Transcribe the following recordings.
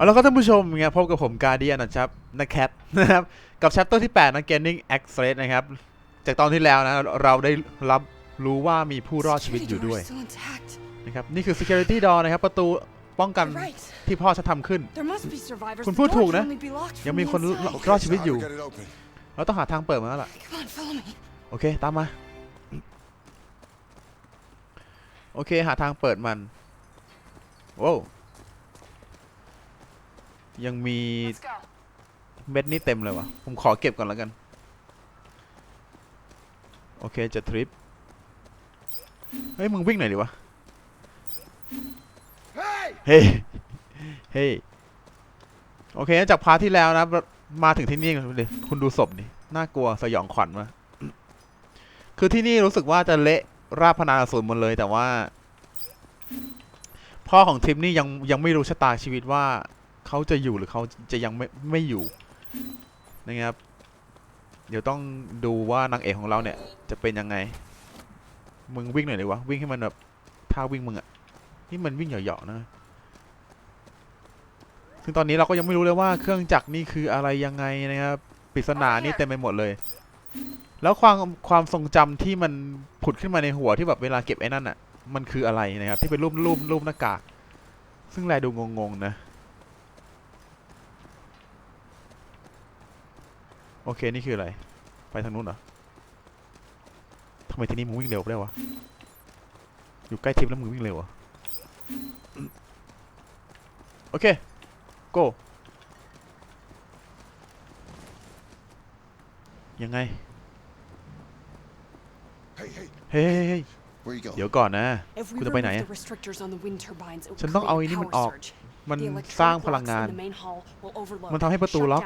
เอาแล้วก็ท่านผู้ชมเงี้ยพบกับผมการเดียนนะครับนะแคทนะครับ กับแชปเตอร์ที่ 8นะ Gaining Access นะครับ จากตอนที่แล้วนะ เราได้รับรู้ว่ามีผู้รอดชีวิตอยู่ด้วย Still intact. นะครับนี่คือ Security Door นะครับ ประตูป้องกัน You're right. ที่พ่อจะทำขึ้น There must be survivors. คุณ The พูด door ถูก can นะ only be locked ยัง from มี the คน inside. รอดชีวิตอยู่ I'll get it open. เราต้องหาทางเปิดมาแล้วล่ะ Come on, follow me. โอเค ตามมา โอเค หาทางเปิดมัน โว้ว ยังมี Let's go. เม็ดนี่เต็มเลยวะผมขอเก็บก่อนแล้วกัน โอเคจะทริป เฮ้ย มึงวิ่งหน่อยดิวะ Hey! เฮ้ย เฮ้ย โอเค จากพาร์ทที่แล้วนะ มาถึงที่นี่กันดิคุณดูศพดิ น่ากลัวสยองขวัญมากคือที่นี่รู้สึกว่าจะเละราบพนาศูนย์หมดเลยแต่ว่า พ่อของทิมนี่ยังยังไม่รู้ชะตาชีวิตว่า เขาจะอยู่หรือเขาจะยังไม่ไม่อยู่นะครับ เดี๋ยวต้องดูว่านางเอกของเราเนี่ย จะเป็นยังไง มึงวิ่งหน่อยเลยวะวิ่งให้มันแบบท่าวิ่งมึงอะนี่มันวิ่งเหยาะๆนะซึ่งตอนนี้เราก็ยังไม่รู้เลยว่าเครื่องจักรนี่คืออะไรยังไงนะครับปริศนานี่เต็มไปหมดเลย แล้วความความทรงจำที่มันผุดขึ้นมาในหัวที่แบบเวลาเก็บไอ้นั่นอะมันคืออะไรนะครับ ที่เป็นรูปรูปรูปหน้ากาก ซึ่งแลดูงงๆนะ อเคนี่คืออะไร ไปทางนู้นเหรอทำไมทีนี้มึงวิ่งเร็วได้วะ อยู่ใกล้ทิพย์แล้วมึงวิ่งเร็วเหรอะโอเค go ยังไง Hey, hey, เฮ้ยเฮ้ยเฮ้ย where you going? เดี๋ยวก่อนนะ If we คุณจะ remove ไปไหน the อะ restrictors on the wind turbines, it ฉัน will ต้องเอา create ไอ้นี่ a มัน power ออก surge. มัน The สร้าง electronic พลัง blocks งาน in the main hall will overload, มันทำให้ประตูล็อก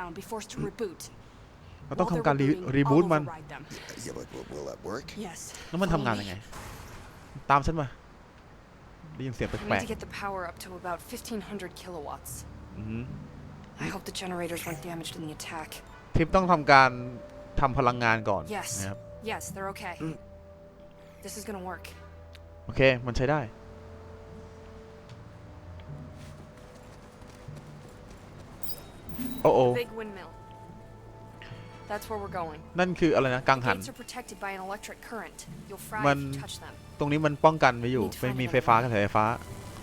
เราต้อง While ทำ they're การรี rebooting, รีบูต I'll มัน override them. Yeah, but will, will that work? Yes. แล้วมัน follow ทำงาน me. ยังไง ตามฉันมาได้ยินเสียง We แปล need ก to get the power up to about 1500 kilowatts. ๆอือหือ I hope the generators weren't damaged in the attack. ทิปต้องทำการทำพลังงานก่อน Yes. นะครับ Yes, they're okay. This is gonna work. โอเค มันใช้ได้ โอ้โอ Big windmill. That's where we're going. นั่นคืออะไรนะกัง The หัน gates are protected by an electric current. You'll fry if Man- you touch them. ตรงนี้มันป้องกันไว้อยู่ Need to ไม่ find มี another ไฟฟ้ากระแสไฟฟ้า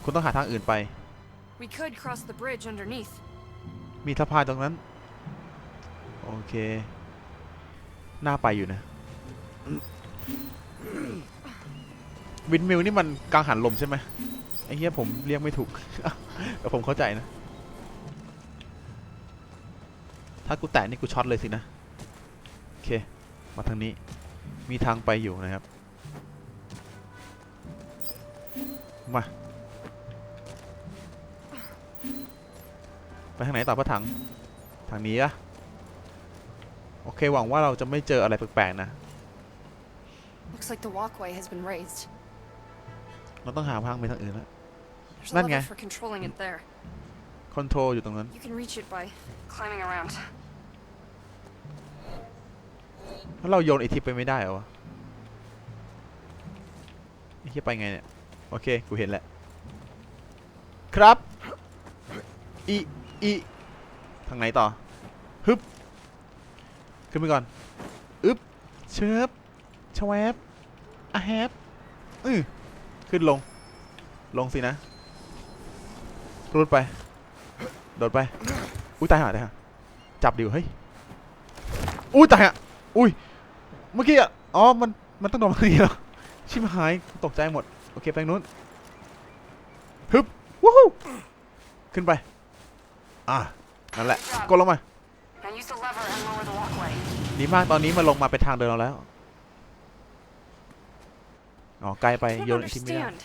คุณต้องหาทางอื่นไป We could cross the bridge underneath. มีสะพานตรงนั้น โอเค น่าไปอยู่นะ วินมิลนี่มันกังหันลมใช่ไหมไอ้เหี้ยผมเรียกไม่ถูก แต่ผมเข้าใจนะ ถ้ากูแตะนี่กูช็อตเลยสินะโอ เค มาทางนี้ มีทางไปอยู่นะครับ มา ไปทางไหนต่อพระถัง ทางนี้อะโอเค หวังว่าเราจะไม่เจออะไรแปลกๆนะ Looks like the walkway has been raised. เราต้องหาทางไปทางอื่นแล้ว There's a นั่นไง lever for controlling it there. คอนโทรลอยู่ตรงนั้น You can reach it by climbing around. แล้วเราโยนไอทิปไปไม่ได้เหรอวะไอ้เหี้ยไปไงเนี่ย โอเค กูเห็นแหละ ครับ อี อี ทางไหนต่อ ฮึบ ขึ้นไปก่อน อึบเชิบชวบอะแฮบอือขึ้นลง ลงสินะ รูดไป โดดไป อุ้ยตายห่าตายห่าจับดิวเฮ้ย อุ้ยตายอะ อุ้ย เมื่อกี้อะ อ๋อ มัน มันต้องโดนเมื่อกี้เหรอชิบหาย ตกใจหมด โอเค ไปทางนู้น ฮึบ วู้ฮู้ขึ้นไป อะ นั่นแหละ กดลงมา Now use the lever and lower the walkway. ดีมาก ตอนนี้มันลงมาเป็นทางเดินเราแล้ว อ๋อ ไกลไป I โย don't นไอทิมไม่ได้ understand.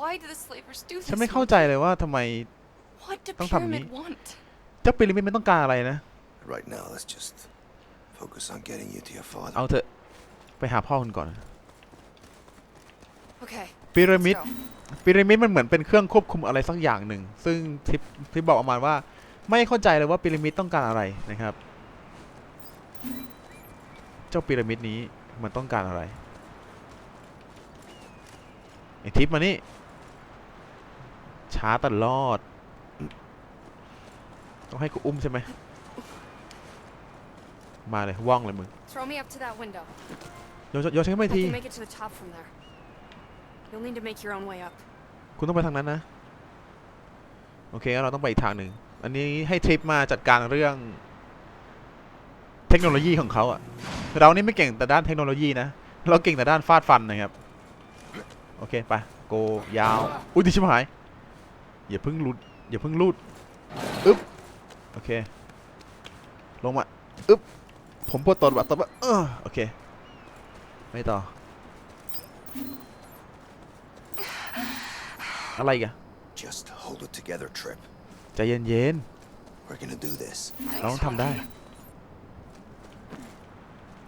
Why do the slavers do this? ฉันไม่เข้าใจเลยว่าทำไม What do Don't tell me. Pyramid want? เจ้าปิรามิดมันต้องการอะไรนะ Right now, let's just focus on getting you to your father. เอาเถอะไปหาพ่อคุณก่อน Okay. พีระมิด let's go. พีระมิดมันเหมือนเป็นเครื่องควบคุมอะไรสักอย่างหนึ่ง ซึ่งทิปทิปบอกประมาณว่า ไม่เข้าใจเลยว่าพีระมิดต้องการอะไรนะครับ เจ้าพีระมิดนี้มันต้องการอะไรไอทิปมานี่ ช้าตลอด ต้องให้กูอุ้มใช่ไหม มาเลยว่องเลยมึง Throw me up to that window. โยนโยนฉันขึ้นไป I ที can make it to the top from there. You'll need to make your own way up. คุณต้องไปทางนั้นนะ โอเคงั้นเราต้องไปอีกทางหนึ่ง อันนี้ให้ทริปมาจัดการเรื่อง เทคโนโลยีของเขาอะเรานี่ไม่เก่งแต่ด้านเทคโนโลยีนะ เราเก่งแต่ด้านฟาดฟันนะครับ โอเคไปโกยาว อุ้ยดิชิบหาย อย่าเพิ่งรูดอย่าเพิ่งรูด อึ๊บ โอเค ลงมา อึ๊บ ผมปวดตดว่ะตดว่ะเออโอเค ไม่ต่อ อะไรอีกัน Just hold it together, Trip. ใจเย็น We're gonna do this. ๆ เราต้องทำได้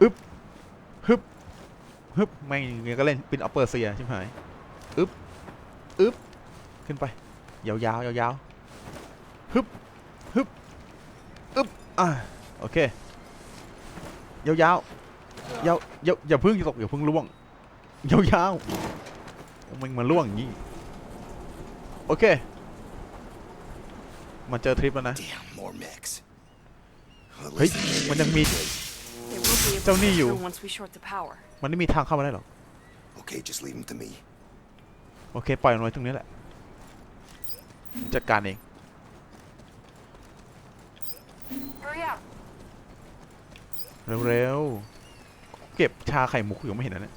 อึ๊บ ฮึบ ฮึบไม่งนก็เล่นปินออปเปอร์เซียใช่ไหมอึ๊บ อึ๊บ ขึ้นไป ยาวๆ ยาวๆ ฮึบ ฮึบ อึ๊บ อ่าโอเค ยาวๆยาวๆอย่าอย่าเพึ่งตกอย่าเพึ่งล่วงยาวๆมันมาล่วงอย่างนี้โอเคมาเจอทริปแล้วนะ Damn, more mechs. Well, at เฮ้ย least they มันยังมี They will be able Tell to me get you. through once we short the power. มันไม่มีทางเข้ามาได้หรอก Okay, just leave them to me. โอเคปล่อยมันไว้ตรงนี้แหละจัดการเอง Hurry up. เร็วๆ เก็บชาไข่มุกอยู่ไม่เห็นนะเนี่ย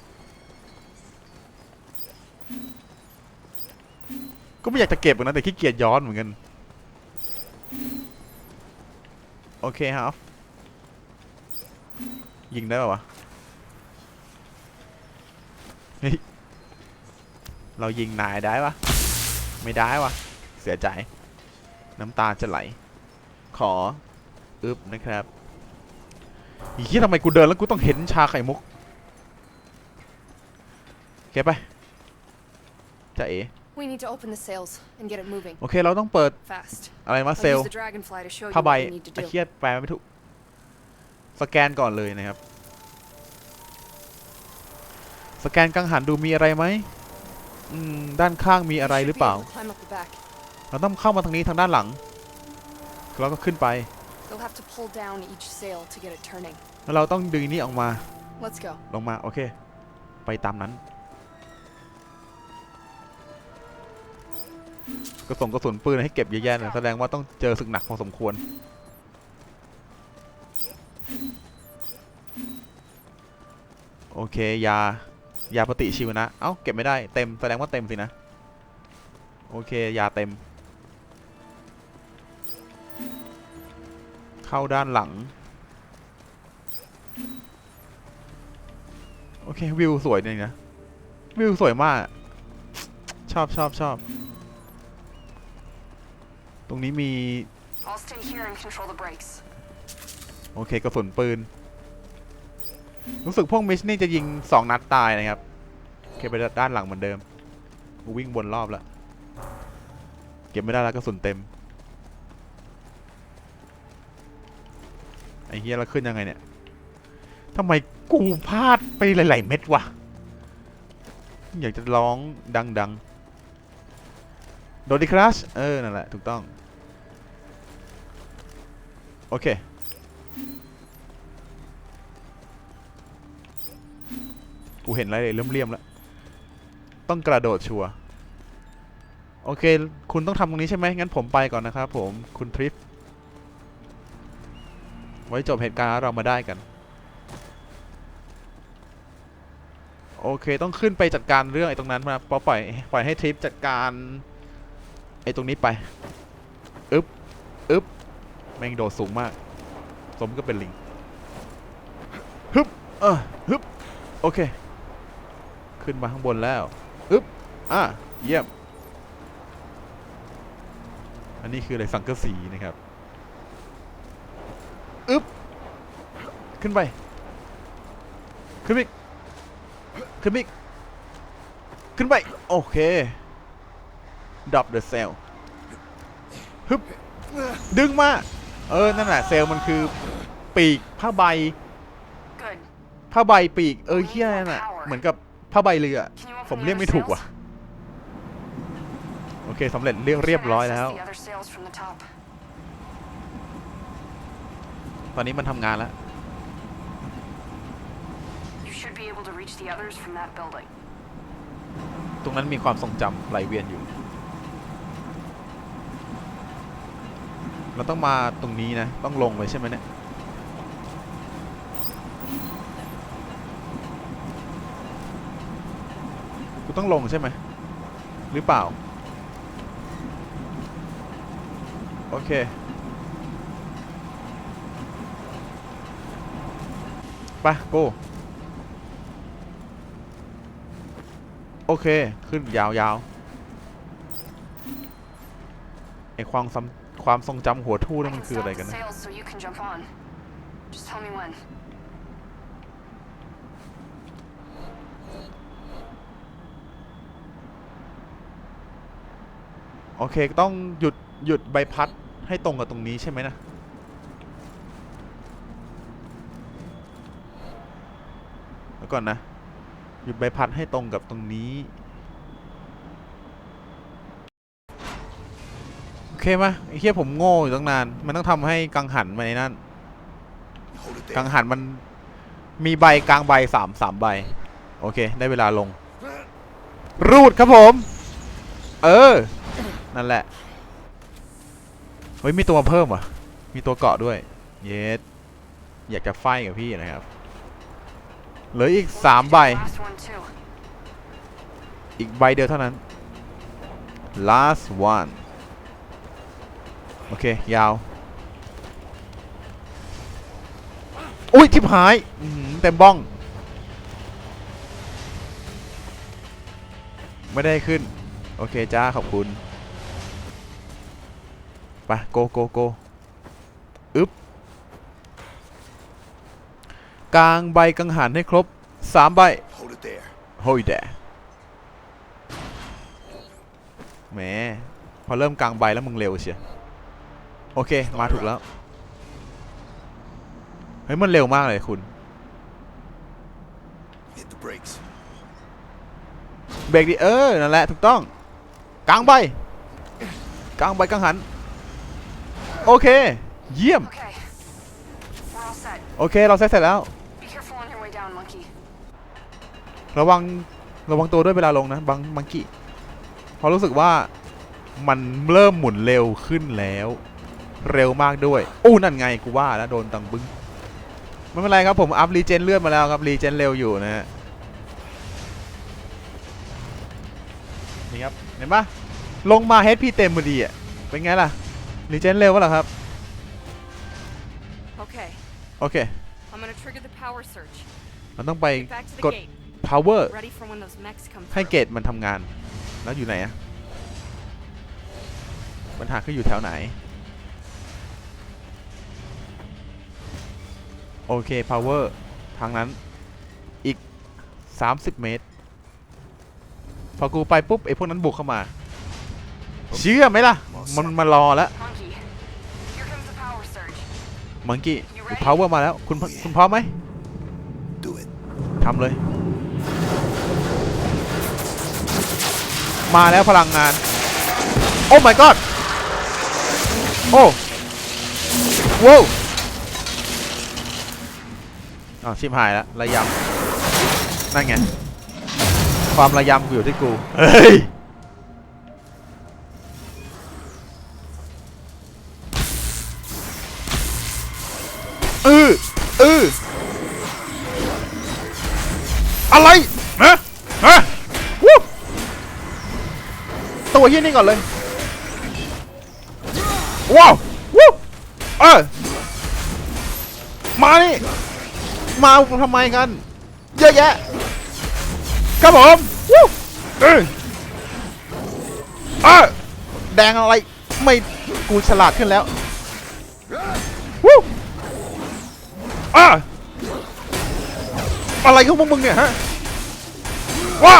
ก็ไม่อยากจะเก็บหมือนกันแต่ขี้เกียจย้อนเหมือนกัน โอเคครับ ยิงได้ป่าวะ เฮ้ย เรายิงนายได้ปะไม่ได้วะเสียใจ น้ำตาจะไหล ขอ อึบนะครับ อีกที่ทำไมกูเดินแล้วกูต้องเห็นชาไข่มุกโอเคไปจะเอ๋ We need to open the sails and get it moving โอเคเราต้องเปิด fast. อะไรมา I'll เซล use the dragonfly to show you ผ้าใบ what we need to ไอ้ do. เครียดแปลไม่ถูก สแกนก่อนเลยนะครับ สแกนกังหันดูมีอะไรไหมอืม ด้านข้างมีอะไร Should หรือ be เปล่า able to climb up the back. เราต้องเข้ามาทางนี้ทางด้านหลังแล้วก็ขึ้นไป You'll have to pull down each sail to get it turning. แล้วเราต้องดึงนี่ออกมา Let's go. ลงมา โอเค ไปตามนั้น กระส่งกระสุนปืนให้เก็บเยอะแยะนะแสดงว่าต้องเจอศึกหนักพอสมควร โอเค ยา ยาปฏิชีวนะ เอ้า เก็บไม่ได้ เต็ม แสดงว่าเต็มสินะ โอเค ยาเต็ม เข้าด้านหลัง โอเค วิวสวยจริงนะ วิวสวยมาก ชอบชอบชอบ ตรงนี้มี I'll stay here and control the brakes. โอเคกระสุนปืน รู้สึกพวกมิชนี่จะยิงสองนัดตายนะครับโอเคไปด้านหลังเหมือนเดิมกูวิ่งวนรอบแล้วเก็บไม่ได้แล้วกระสุนเต็ม อ้เฮียเราขึ้นยังไงเนี่ยทำไมกูพลาดไปหลาย ๆ เม็ดวะ อยากจะร้องดังๆ โดดิครัชเออ นั่นแหละ ถูกต้อง โอเค กูเห็นอะไรเลี่ยมแล้ว ต้องกระโดดชัวร์โอเค คุณต้องทำตรงนี้ใช่ไหม งั้นผมไปก่อนนะครับผม คุณทริป ไว้จบเหตุการณ์แล้วเรามาได้กัน โอเคต้องขึ้นไปจัดการเรื่องไอ้ตรงนั้นมาปล่อยปล่อยให้ทริปจัดการไอ้ตรงนี้ไปอึ๊บอึ๊บแม่งโดดสูงมาก สมก็เป็นลิงฮึบเออฮึบโอเค ขึ้นมาข้างบนแล้วฮึบอะเยี่ยม อันนี้คืออะไรสังกะสีนะครับ อึ๊บ ขึ้นไป ขึ้นไปอีกขึ้นไปอีกขึ้นไป โอเคดับเดอะเซลฮึบดึงมา เออ นั่นแหละเซลล์มันคือปีกผ้าใบ Good. ผ้าใบปีก เออเฮี้ยนั่นน่ะเหมือนกับผ้าใบเรือ Can you open ผม the เรียก other ไม่ถูก sails? ว่ะ โอเคสำเร็จเรียกเรียบร้อยแล้ว The other sails from the top. ตอนนี้มันทำงานแล้ว You should be able to reach the others from that building. ตรงนั้นมีความทรงจำไหลเวียนอยู่ เราต้องมาตรงนี้นะ ต้องลงเลยใช่ไหมเนี่ย กูต้องลงใช่ไหม หรือเปล่า โอเค ไปโก้ โอเค ขึ้นยาวๆ ไอความซ้ำความทรงจำหัวทู่นั่น I มัน can คืออะไร stop กัน the นะ sails so you can jump on. Just tell me when. โอเค ต้องหยุดหยุดใบพัดให้ตรงกับตรงนี้ใช่ไหมนะ แล้วก่อนนะห ยุดใบพัดให้ตรงกับตรงนี้ โอเคไหมไอ้เหี้ยผมโง่อยู่ตั้งนาน มันต้องทำให้กังหันมาในนั่น กังหันมันมีใบกลางใบสามสามใบ โอเค ได้เวลาลง รูดครับผม เออ นั่นแหละ เฮ้ย มีตัวมาเพิ่มว่ะ มีตัวเกาะด้วย เยสอยากจะไฟกับพี่นะครับ เหลืออีกสามใบ อีกใบเดียวเท่านั้น last one โอเค ยาว อุ้ยทิพหายเต็มบ้อง ไม่ได้ขึ้น โอเค จ้า ขอบคุณ ไป โกโกโกอึ๊บ กลางใบกังหันให้ครบสามใบ Hold it there. โฮยแดแหมพอเริ่มกลางใบแล้วมึงเร็วเชียโอเค มาถูกแล้ว เฮ้ย มันเร็วมากเลยคุณ Hit the brakes. เบรกดิเออ นั่นแหละ ถูกต้อง กลางใบ กลางใบกลางหัน โอเค เยี่ยม Okay. We're all set. โอเค เราเสร็จเสร็จแล้ว Be careful on your way down, monkey. ระวังระวังตัวด้วยเวลาลงนะบังมังกี้เพราะรู้สึกว่ามันเริ่มหมุนเร็วขึ้นแล้ว เร็วมากด้วยอู้นั่นไงกูว่าแล้วโดนตังบึ้งไม่เป็นไรครับผมอัพรีเจนเลือดมาแล้วครับรีเจนเร็วอยู่นะฮะนี่ครับเห็นปะลงมาเฮดพี่เต็มพอดีอะเป็นไงล่ะรีเจนเร็วก็เหรอครับ Okay. โอเค I'm gonna trigger the power surge. มันต้องไป Get back to the Good. gate. power Ready for when those mechs come ให้ through. เกตมันทำงาน แล้วอยู่ไหนอะปัญหาคืออยู่แถวไหน โอเค power ทางนั้นอีก 30 เมตร พอกูไปปุ๊บไอ้พวกนั้นบุกเข้ามา เชื่อไหมล่ะ มันมารอแล้ว Monkey. Here comes the power surge. มังกี้ power มาแล้ว คุณพคุณพร้อมไหม Do it. ทำเลย มาแล้วพลังงาน โอ้ my god โอ้ว้าวอ้าวชิมหายแล้วระยำนั่นไง ความระยำกูอยู่ที่กู เฮ้ย ก่อนเลยว้าววู้เออมานี่มาทำไมกันเยอะแยะครับผมวู้เออเออแดงอะไรไม่กูฉลาดขึ้นแล้ววู้อะอะไรของพวกมึงเนี่ยฮะว้า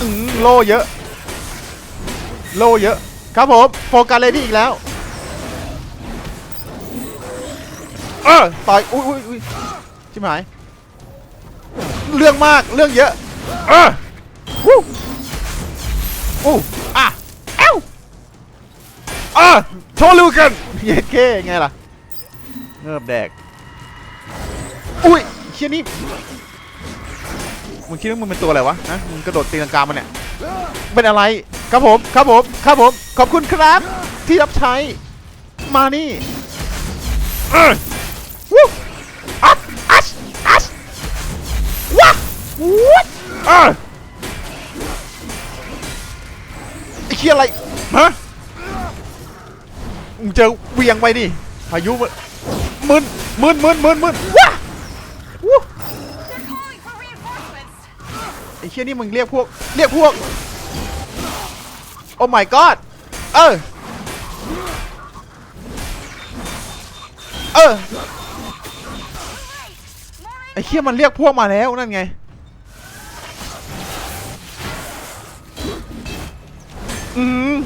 อืมโลเยอะ โลเยอะ ครับผม โฟกัสเลยที่อีกแล้ว เออต่อยอุ้ยอุ้ยอุ้ยชิบหาย เรื่องมาก เรื่องเยอะ เออวู้อู้อะเอ้าอะโชว์ลูกกันเย็ดเก้ไงล่ะ เงิบแดก อุ้ยเชี่ยนี่ มึงคิดว่ามึงเป็นตัวอะไรวะฮะมึงกระโดดตีลังกามันเนี่ยเป็นอะไรครับผมครับผมครับผมขอบคุณครับ ที่รับใช้มานี่เอ้ยวู้อัดอัชอัชว้าวูดเอ้ยไอ้เคียอะไรฮะมึงเจอเวียงไปดิพายุมันมึนมึนมึนมึนมึนว้า ไอ้เคียนี่มึงเรียกพวก เรียกพวก โอ้ my god เออ เออ ไอ้เคียมันเรียกพวกมาแล้วนั่นไง อืม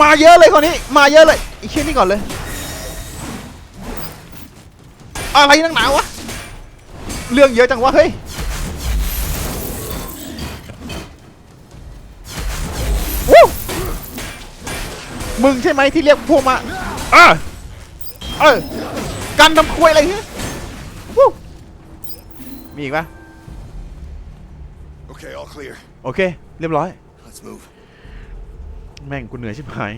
มาเยอะเลยคนนี้ มาเยอะเลยไอ้เคียนี่ก่อนเลย อะไรนักหนาวะ เรื่องเยอะจังวะเฮ้ยวู้มึงใช่ไหมที่เรียกพวกมาเออเออกันทำควยอะไรเงี้ยวู้มีอีกปะ Okay, all clear. โอเค เรียบร้อย Let's move. แม่งกูเหนื่อยชิบหาย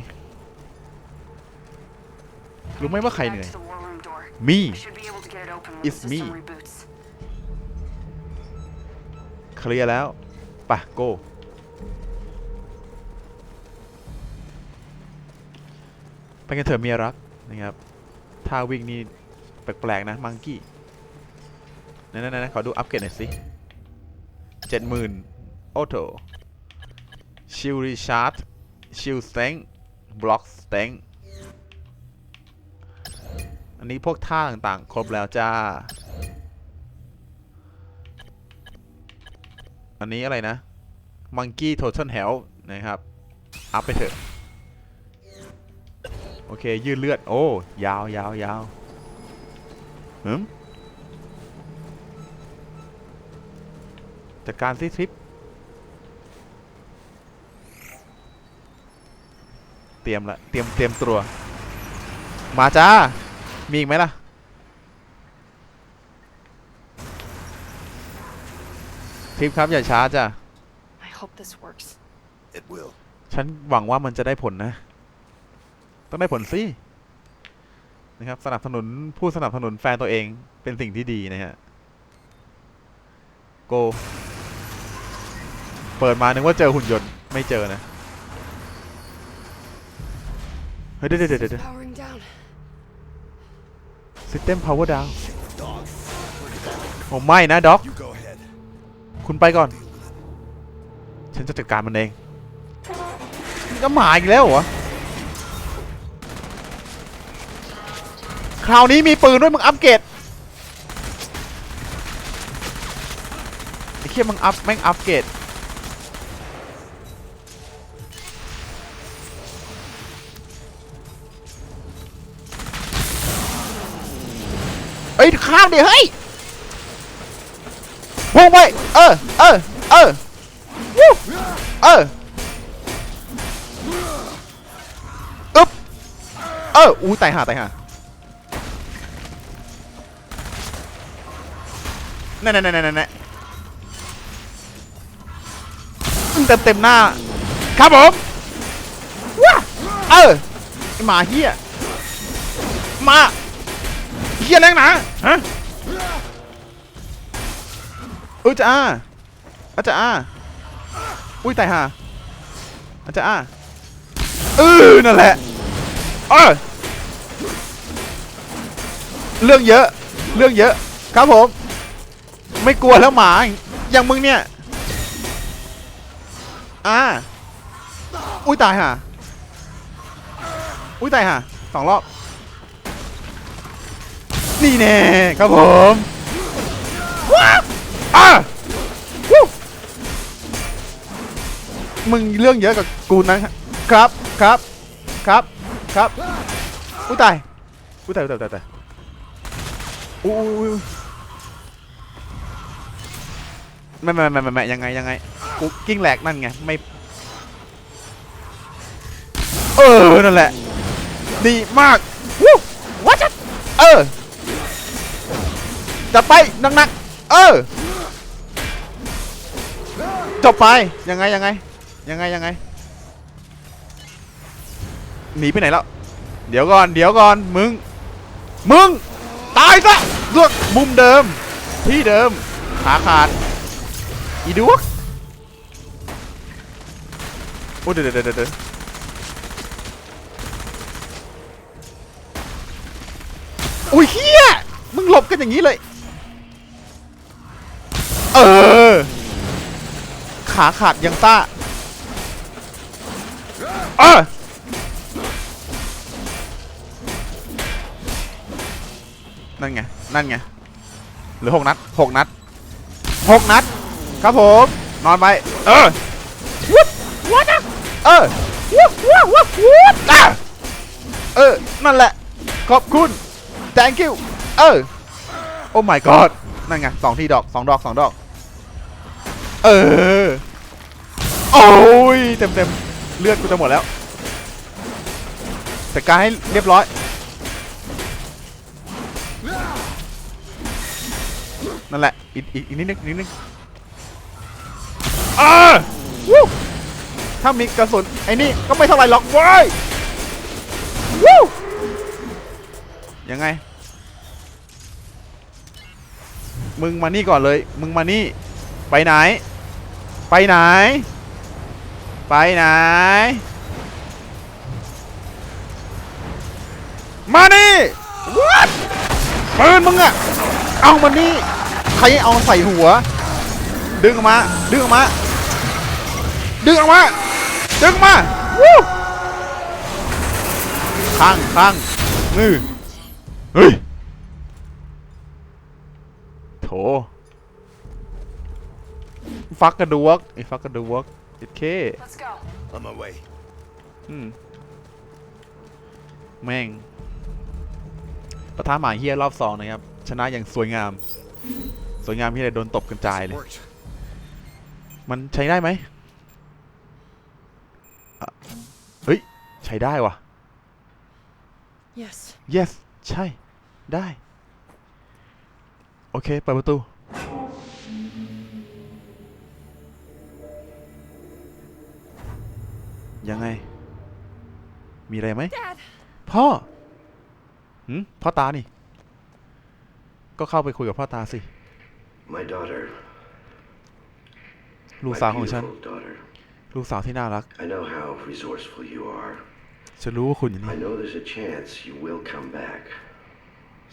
รู้ไหมว่าใครเหนื่อย Back to the เคลียร์แล้วปะโก้ไปกันเถอะเมียรักนะครับท่าวิ่งนี่แปลกๆนะมังกี้นั่นๆๆขอดูอัปเกรดหน่อยสิเจ็ดหมื่นออโต้ชิลรีชาร์ดชิลสเต็งบล็อกสเต็งอันนี้พวกท่าต่างๆ ครบแล้วจ้า อันนี้อะไรนะ Monkey Total Health นะครับ อัพไปเถอะ โอเค ยืดเลือด โอ้ ยาวยาวยาวหืมจัดการซิทริป เตรียมละ เตรียมเตรียมตัว มาจ้า มีอีกไหมล่ะ ทริปครับอย่าช้าจ้ะ I hope this works. It will. ฉันหวังว่ามันจะได้ผลนะ ต้องได้ผลสิ นะครับ สนับสนุนผู้สนับสนุนแฟนตัวเองเป็นสิ่งที่ดีนะฮะ โก เปิดมานึกว่าเจอหุ่นยนต์ไม่เจอนะ เฮ้ยเดี๋ยวเดี๋ยวเดี๋ยว Powering down. ซิสเต็มพาวเวอร์ดาวผมไม่นะด็อก You go ahead. คุณไปก่อน ฉันจะจัดการมันเองก็หมาอีกแล้วเหรอ คราวนี้มีปืนด้วยมึงอัปเกรดไอ้เคียมึงอัพแม่งอัปเกรดเอ้ยข้ามดิเฮ้ย พุ่งไป เออ เออ เออวู้เอออึ๊บเออ อู้ตายห่าตายห่านั่นนั่นนั่นนั่นนั่นเต็มเต็มหน้า ครับผมว้าเออหมาเฮียมาเฮียแรงหนาฮะ ออจะอาอาจะอาอุ้ยตายห่าอาจะอาเออนั่นแหละเออเรื่องเยอะ เรื่องเยอะ ครับผม ไม่กลัวแล้วหมา อย่างมึงเนี่ย อ่า อุ้ยตายห่าอุ้ยตายห่าสองรอบ นี่แน่ครับผมว้า อะมึงเรื่องเยอะกับกูนะครับครับครับครับอุ้ยตายอุ้ยตายอุ้ยตายอุ้ตายตายอุ้ยไม่ไม่ไม่ไม่ไม่ยังไงยังไงกูกิ้งแหลกนั่นไงไม่เออนั่นแหละดีมากวู้วัดเออจัดไปหนักๆเออ จบไปยังไงยังไงยังไงยังไงหนีไปไหนแล้ว เดี๋ยวก่อนเดี๋ยวก่อนมึง มึง ตายซะเลือกมุมเดิม ที่เดิมขาขาดอีดวกโอ้เดี๋ยวเดี๋ยวเดี๋ยวเดี๋ยวอุ้ยเฮียมึงหลบกันอย่างนี้เลย เออ ขาขาดยังต้าเออนั่นไง นั่นไงเหลือหกนัดหกนัดหกนัด ครับผม นอนไป เออวุ้บวัดนะเออวุ้บวุ้บวุ้บวุ้บอะเออ นั่นแหละ ขอบคุณ thank you เออ โอ้ my god นั่นไงสองที่ดอกสองดอกสองดอก เออ โอ้ยเต็มเต็มเลือดกูจะหมดแล้วจัดการให้เรียบร้อย นั่นแหละ อีกอีกอีกนิดนึงอีกนิดนึงอ่าวู้ถ้ามีกระสุนไอ้นี่ก็ไม่เท่าไหร่หรอกเว้ยวู้ยังไง มึงมานี่ก่อนเลย มึงมานี่ ไปไหน ไปไหน ไปไหน มานี่ what ปืนมึงอะเอามันนี่ ใครเอาใส่หัว ดึงออกมา ดึงออกมา ดึงออกมา ดึงออกมาวู้ข้างข้างนี่เฮ้ย โถ ฟักกระดูวกไอ้ฟักกระดูวก โอเค Let's go. On my way. อืม แม่งปะทะหมาเฮียรอบสองนะครับ ชนะอย่างสวยงาม สวยงามที่เลยโดนตบกระจายเลย Worked. มันใช้ได้ไหมอะเฮ้ย ใช้ได้วะ Yes. yes ใช่ ได้ โอเค เปิดประตู ยังไง มีอะไรไหม Dad. พ่อหืมพ่อตานี่ ก็เข้าไปคุยกับพ่อตาสิ My daughter. ลูก my สาวของฉัน beautiful daughter. ลูกสาวที่น่ารัก I know how resourceful you are. ฉันรู้ว่าคุณอยู่ I นี่ know there's a chance you will come back.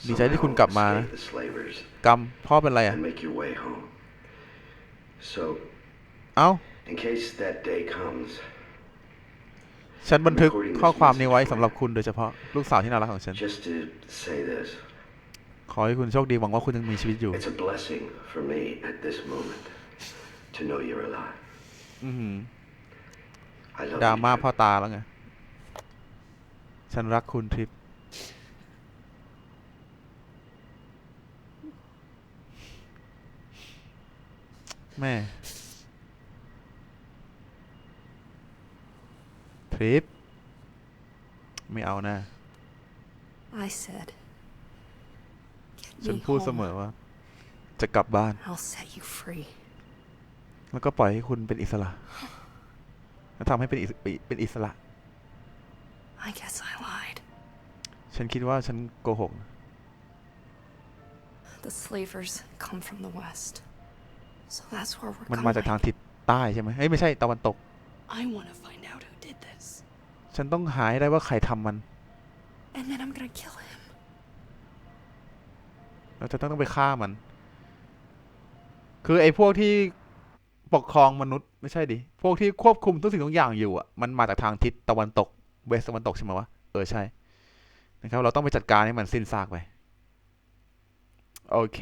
ดีใจที่คุณกลับมานะ Somehow escape the slavers กำพ่อเป็นไรอะ and make your way home. So, เอ้า in case that day comes, ฉันบันทึกข้อความนี้ไว้สำหรับคุณโดยเฉพาะลูกสาวที่น่ารักของฉัน just to say this, ขอให้คุณโชคดีหวังว่าคุณยังมีชีวิตอยู่ it's a blessing for me at this moment to know you're alive. อือหือ I love ดรา you. ม่า Trip. พ่อตาแล้วไง ฉันรักคุณทริป แม่ ทริป ไม่เอานะ I said. Get ฉัน me พูดเสม home. อว่า จะกลับบ้าน I'll set you free. แล้วก็ปล่อยให้คุณเป็นอิสระ แล้วทำให้เป็นอิสเป็นอิสระ I guess I lied. ฉันคิดว่าฉันโกหก The slavers come from the west. So that's where we're มันมาจากทาง going. ทิศใต้ใช่ไหมเฮ้ยไม่ใช่ตะวันตก I want to find out who did this. ฉันต้องหาให้ได้ว่าใครทำมัน And then I'm gonna kill him. เราจะต้องไปฆ่ามัน คือไอ้พวกที่ปกครองมนุษย์ไม่ใช่ดิ พวกที่ควบคุมทุกสิ่งทุกอย่างอยู่อะ มันมาจากทางทิศตะวันตก เวสตะวันตกใช่ไหมวะ เออใช่ นะครับ เราต้องไปจัดการให้มันสิ้นซากไป โอเค